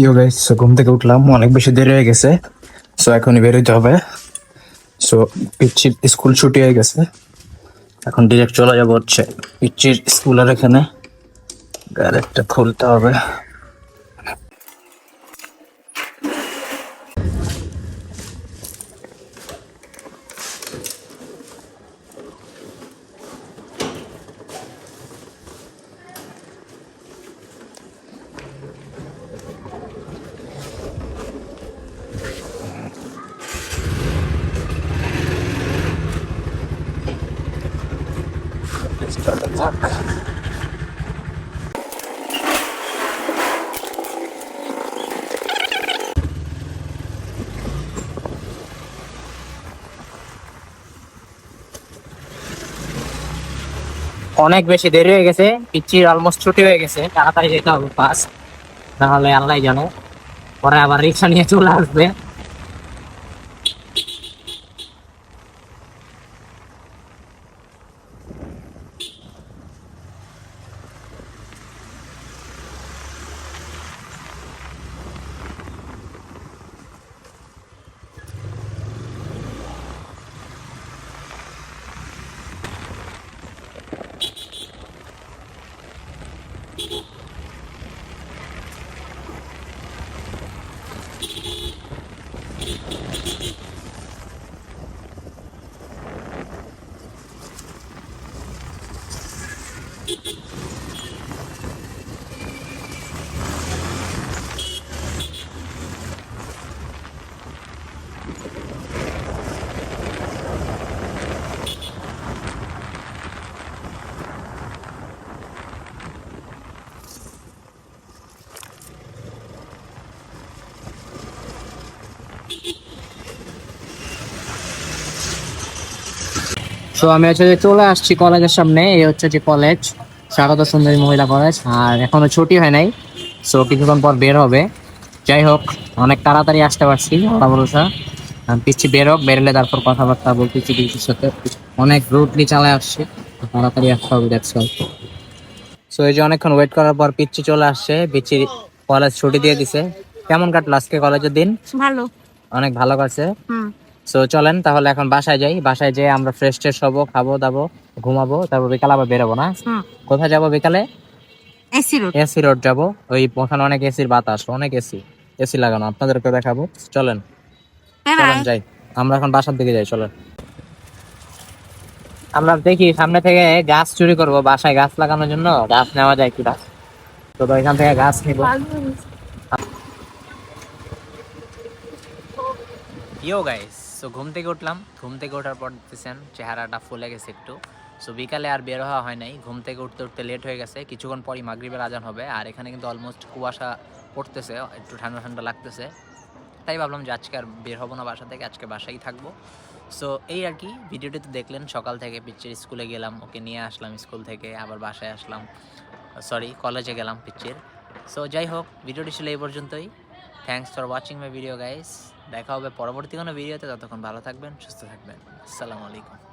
ইয়ো guys ঘুম থেকে উঠলাম, অনেক বেশি দেরি হয়ে গেছে সো এখনই বেরোতে হবে। সো পিচ্ছির স্কুল ছুটি হয়ে গেছে, এখন ডিরেক্ট চলে যাব হচ্ছে পিচ্ছির স্কুলের এখানে। গ্যারেটটা খুলতে হবে। অনেক বেশি দেরি হয়ে গেছে পিচ্ছির অলমোস্ট ছুটি হয়ে গেছে তাড়াতাড়ি যেতে হবে পাস তাহলে আল্লাহ জানো পরে আবার রিক্সা নিয়ে চলে আসবে Beep, beep. সো আমি হচ্ছে যে চলে আসছি কলেজের সামনে, এই হচ্ছে যে কলেজ, স্বাগত সুন্দরী মহিলা কলেজ, আর এখনও ছুটি হয় নাই সো কিছুক্ষণ পর বের হবে। যাই হোক, অনেক তাড়াতাড়ি আসতে পারছি ওরা ভরসা। পিচ্ছি বের হোক বেরোলে তারপর কথাবার্তা বলতেছি পিচ্ছির সাথে। অনেক রুটলি চালায় আসছে, তাড়াতাড়ি আসতে হবে দেখছ সো এই যে অনেকক্ষণ ওয়েট করার পর পিচ্ছি চলে আসছে, পিচ্ছি কলেজ ছুটি দিয়ে দিছে। কেমন কাটলো আজকে কলেজের দিন? ভালো। অনেক ভালো হুম। সো চলেন তাহলে এখন বাসায় যাই। বাসায় যেয়ে আমরা ফ্রেশ ট্রেশ হব খাব দাবো ঘুমাবো তারপর বিকালে আবার বেরোবো না? কোথায় যাব বিকালে? AC road. এসি রোড যাব। ওই ওখানে অনেক এসির বাতাস অনেক এসি। এসি লাগানো আপনাদেরকে দেখাবো। চলেন। চলেন যাই। আমরা এখন বাসার দিকে যাই চলেন। আমরা দেখি সামনে থেকে গাছ চুরি করব বাসায় গাছ লাগানোর জন্য। গাছ নেওয়া যায় কিনা। তো এখান থেকে গাছ নিব। ইয়ো গাইস সো ঘুম থেকে উঠলাম। ঘুম থেকে ওঠার পর দেখতেছেন চেহারাটা ফুলে গেছে একটু। সো বিকালে আর বের হওয়া হয় নাই। ঘুম থেকে উঠতে উঠতে লেট হয়ে গেছে। কিছুক্ষণ পরই মাগরিবের আজান হবে। আর এখানে কিন্তু অলমোস্ট কুয়াশা পড়তেছে। একটু ঠান্ডা ঠান্ডা লাগতেছে। তাই ভাবলাম যে আজকে আর বের হব না বাসা থেকে। আজকে বাসায় থাকব। সো এই আর কি। ভিডিওটি তো দেখলেন। সকাল থেকে পিচ্চির স্কুলে গেলাম। ওকে নিয়ে আসলাম স্কুল থেকে। আবার বাসায় আসলাম। সরি কলেজে গেলাম পিচ্চির। সো যাই হোক ভিডিওটি ছিল এই পর্যন্তই। Thanks for watching my video guys দেখা হবে পরবর্তী কোনো ভিডিওতে ততক্ষণ ভালো থাকবেন, সুস্থ থাকবেন। আসসালামু আলাইকুম।